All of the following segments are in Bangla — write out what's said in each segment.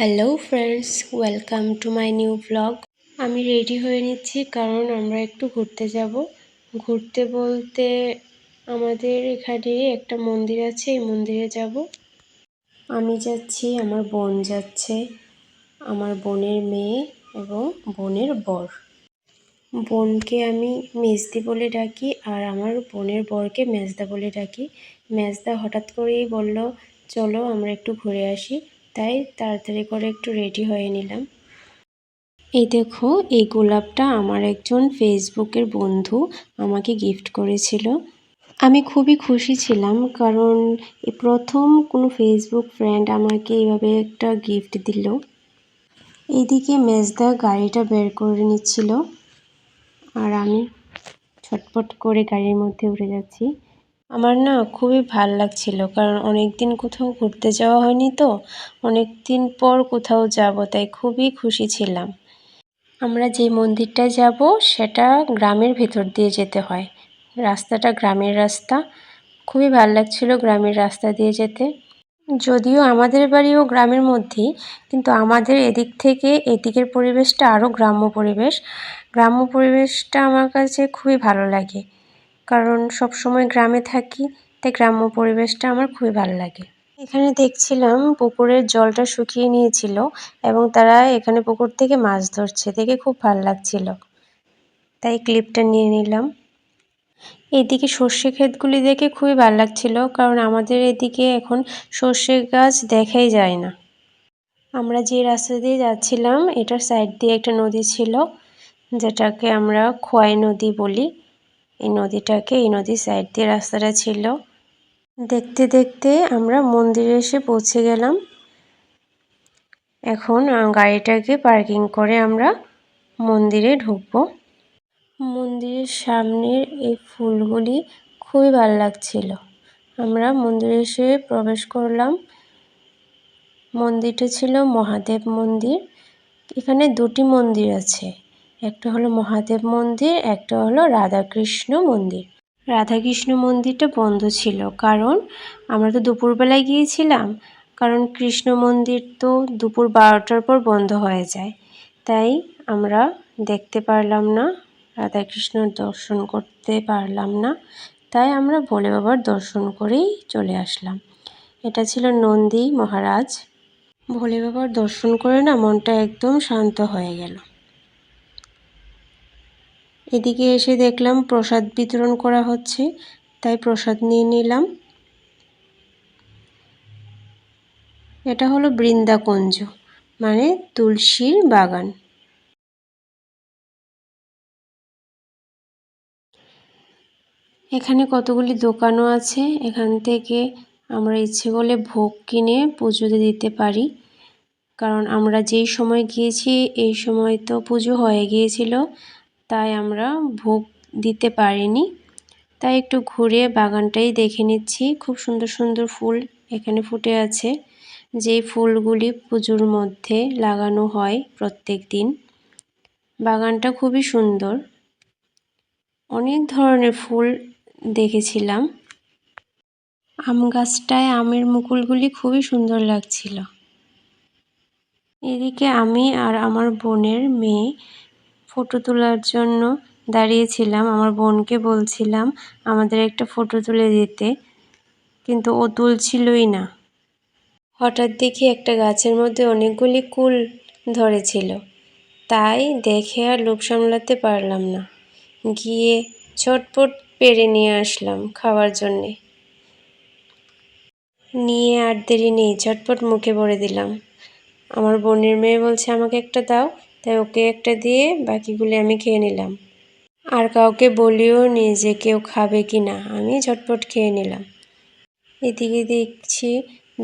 Hello friends welcome to my new blog আমি রেডি হয়ে নিচ্ছি, কারণ আমরা একটু ঘুরতে যাব। ঘুরতে বলতে আমাদের এখানে একটা মন্দির আছে, এই মন্দিরে যাব। আমি যাচ্ছি, আমার বোন যাচ্ছে, আমার বোনের মেয়ে এবং বোনের বর। বোনকে আমি মেজদি বলে ডাকি, আর আমার বোনের বরকে মেজদা বলে ডাকি। মেজদা হঠাৎ করেই বলল, চলো, আমরা একটু ঘুরে আসি। তাই তাড়াতাড়ি করে একটু রেডি হয়ে নিলাম। এই দেখো, এই গোলাপটা আমার একজন ফেসবুকের বন্ধু আমাকে গিফট করেছিল। আমি খুবই খুশি ছিলাম কারণ প্রথম কোনো ফেসবুক ফ্রেন্ড আমাকে এইভাবে একটা গিফট দিল। এইদিকে মেজদা গাড়িটা বের করে নিচ্ছিল। আর আমি ছটপট করে গাড়ির মধ্যে উঠে যাচ্ছি। আমার না খুবই ভালো লাগছিল। কারণ অনেক দিন কোথাও ঘুরতে যাওয়া হয়নি তো অনেক দিন পর কোথাও যাব, তাই খুবই খুশি ছিলাম। আমরা যে মন্দিরটায় যাব, সেটা গ্রামের ভেতর দিয়ে যেতে হয়। রাস্তাটা গ্রামের রাস্তা। খুবই ভালো লাগছিল গ্রামের রাস্তা দিয়ে যেতে। যদিও আমাদের বাড়িও গ্রামের মধ্যেই, কিন্তু আমাদের এদিক থেকে এদিকের পরিবেশটা আরও গ্রাম্য পরিবেশ। গ্রাম্য পরিবেশটা আমার কাছে খুবই ভালো লাগে। কারণ সব সময় গ্রামে থাকি, তাই গ্রাম্য পরিবেশটা আমার খুবই ভালো লাগে। এখানে দেখছিলাম পুকুরের জলটা শুকিয়ে নিয়েছিল এবং তারা এখানে পুকুর থেকে মাছ ধরছে, দেখে খুব ভালো লাগছিল। তাই ক্লিপটা নিয়ে নিলাম। এদিকে সর্ষে ক্ষেতগুলি দেখে খুবই ভালো লাগছিল, কারণ আমাদের এদিকে এখন সর্ষে গাছ দেখাই যায় না। আমরা যে রাস্তা দিয়ে যাচ্ছিলাম, এটার সাইড দিয়ে একটা নদী ছিল, যেটাকে আমরা খোয়াই নদী বলি। এই নদীটাকে, এই নদীর সাইড দিয়ে রাস্তাটা ছিল। দেখতে দেখতে আমরা মন্দিরে এসে পৌঁছে গেলাম। এখন গাড়িটাকে পার্কিং করে আমরা মন্দিরে ঢুকব। মন্দিরের সামনের এই ফুলগুলি খুবই ভালো লাগছিল। আমরা মন্দিরে এসে প্রবেশ করলাম। মন্দিরটা ছিল মহাদেব মন্দির। এখানে দুটি মন্দির আছে। একটা হলো মহাদেব মন্দির, একটা হলো রাধাকৃষ্ণ মন্দির। রাধাকৃষ্ণ মন্দিরটা বন্ধ ছিল কারণ আমরা তো দুপুরবেলায় গিয়েছিলাম, কারণ কৃষ্ণ মন্দির তো দুপুর বারোটার পর বন্ধ হয়ে যায়। তাই আমরা দেখতে পারলাম না, রাধাকৃষ্ণ দর্শন করতে পারলাম না, তাই আমরা ভোলে বাবার দর্শন করেই চলে আসলাম। এটা ছিল নন্দী মহারাজ। ভোলে বাবার দর্শন করে না মনটা একদম শান্ত হয়ে গেল। এদিকে এসে দেখলাম প্রসাদ বিতরণ করা হচ্ছে, তাই প্রসাদ নিয়ে নিলাম। এটা হলো বৃন্দাকুঞ্জ মানে তুলসীর বাগান। এখানে কতগুলি দোকানও আছে, এখান থেকে আমরা ইচ্ছে করলে ভোগ কিনে পুজোতে দিতে পারি। কারণ আমরা যেই সময় গিয়েছি, এই সময় তো পুজো হয়ে গিয়েছিল। তাই আমরা ভোগ দিতে পারিনি। তাই একটু ঘুরে বাগানটাই দেখে নিচ্ছি। খুব সুন্দর সুন্দর ফুল এখানে ফুটে আছে। যেই ফুলগুলি পুজোর মধ্যে লাগানো হয় প্রত্যেক দিন। বাগানটা খুবই সুন্দর। অনেক ধরনের ফুল দেখেছিলাম। আম গাছটায় আমের মুকুলগুলি খুবই সুন্দর লাগছিল। এদিকে আমি আর আমার বোনের মেয়ে ফটো তোলার জন্য দাঁড়িয়েছিলাম। আমার বোনকে বলছিলাম, আমাদের একটা ফটো তুলে দিতে। কিন্তু ও তুলছিলই না। হঠাৎ দেখি একটা গাছের মধ্যে অনেকগুলি কুল ধরেছিল। তাই দেখে আর লোভ সামলাতে পারলাম না। গিয়ে ছটপট পেরে নিয়ে আসলাম খাওয়ার জন্যে। নিয়ে আর দেরি নেই ঝটপট মুখে ভরে দিলাম। আমার বোনের মেয়ে বলছে, আমাকে একটা দাও। তাই ওকে একটা দিয়ে বাকিগুলি আমি খেয়ে নিলাম। আর কাউকে বলিও নি যে কেউ খাবে কি না, আমি ঝটপট খেয়ে নিলাম। এদিকে দেখছি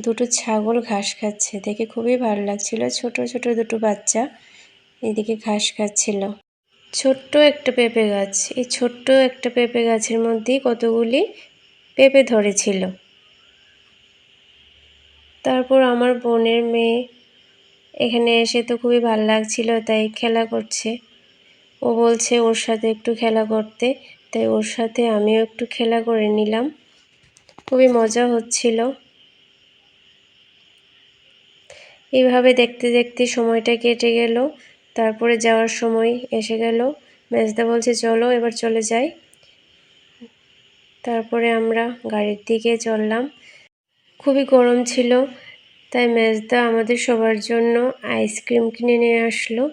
দুটো ছাগল ঘাস খাচ্ছে, দেখে খুবই ভালো লাগছিল। ছোট ছোট দুটো বাচ্চা এদিকে ঘাস খাচ্ছিল। ছোট্ট একটা পেঁপে গাছ, এই ছোট্ট একটা পেঁপে গাছের মধ্যেই কতগুলি পেঁপে ধরেছিল। তারপর আমার বোনের মেয়ে এখানে এসে তো খুবই ভালো লাগছিল, তাই খেলা করছে। ও বলছে ওর সাথে একটু খেলা করতে, তাই ওর সাথে আমিও একটু খেলা করে নিলাম। খুবই মজা হচ্ছিল। এইভাবে দেখতে দেখতে সময়টা কেটে গেল, তারপরে যাওয়ার সময় এসে গেল। মেজদা বলছে, চলো, এবার চলে যাই। তারপরে আমরা গাড়ির দিকে চললাম। খুবই গরম ছিল তাই মেজদা আমাদের সবার জন্য আইসক্রিম কিনে নিয়ে আসলো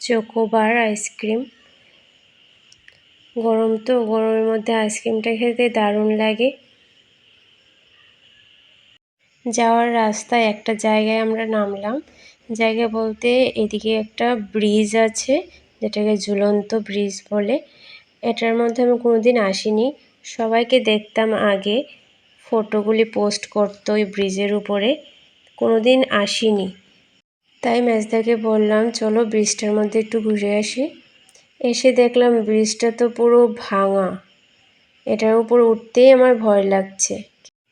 চোকোবার আইসক্রিম। গরম তো, গরমের মধ্যে আইসক্রিমটা খেতে দারুণ লাগে। যাওয়ার রাস্তায় একটা জায়গায় আমরা নামলাম। জায়গা বলতে এদিকে একটা ব্রিজ আছে, যেটাকে ঝুলন্ত ব্রিজ বলে। এটার মধ্যে আমি কোনোদিন আসিনি। সবাইকে দেখতাম আগে। ফটোগুলি পোস্ট করতো ওই ব্রিজের উপরে। কোনোদিন আসিনি। তাই মেজদাকে বললাম, চলো ব্রিজটার মধ্যে একটু ঘুরে আসি। এসে দেখলাম ব্রিজটা তো পুরো ভাঙা। এটার উপর উঠতেই আমার ভয় লাগছে।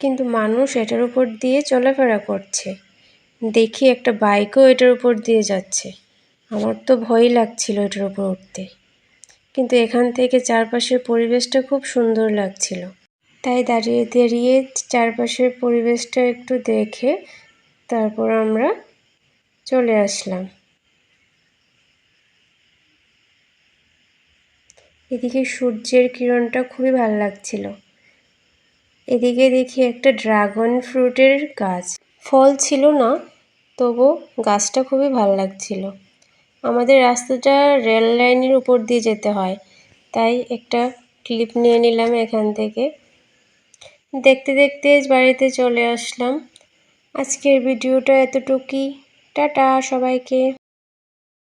কিন্তু মানুষ এটার উপর দিয়ে চলাফেরা করছে। দেখি একটা বাইকও এটার উপর দিয়ে যাচ্ছে। আমার তো ভয়ই লাগছিল এটার উপর উঠতে। কিন্তু এখান থেকে চারপাশের পরিবেশটা খুব সুন্দর লাগছিল। তাই দাঁড়িয়ে দাঁড়িয়ে চারপাশের পরিবেশটা একটু দেখে তারপর আমরা চলে আসলাম। এদিকে সূর্যের কিরণটা খুবই ভালো লাগছিল। এদিকে দেখি একটা ড্রাগন ফ্রুটের গাছ। ফল ছিল না, তবু গাছটা খুবই ভালো লাগছিল। আমাদের রাস্তাটা রেল লাইনের উপর দিয়ে যেতে হয়, তাই একটা ক্লিপ নিয়ে নিলাম এখান থেকে। দেখতে দেখতে বাড়িতে চলে আসলাম। আজকের ভিডিওটা এতটুকুই। টাটা সবাইকে।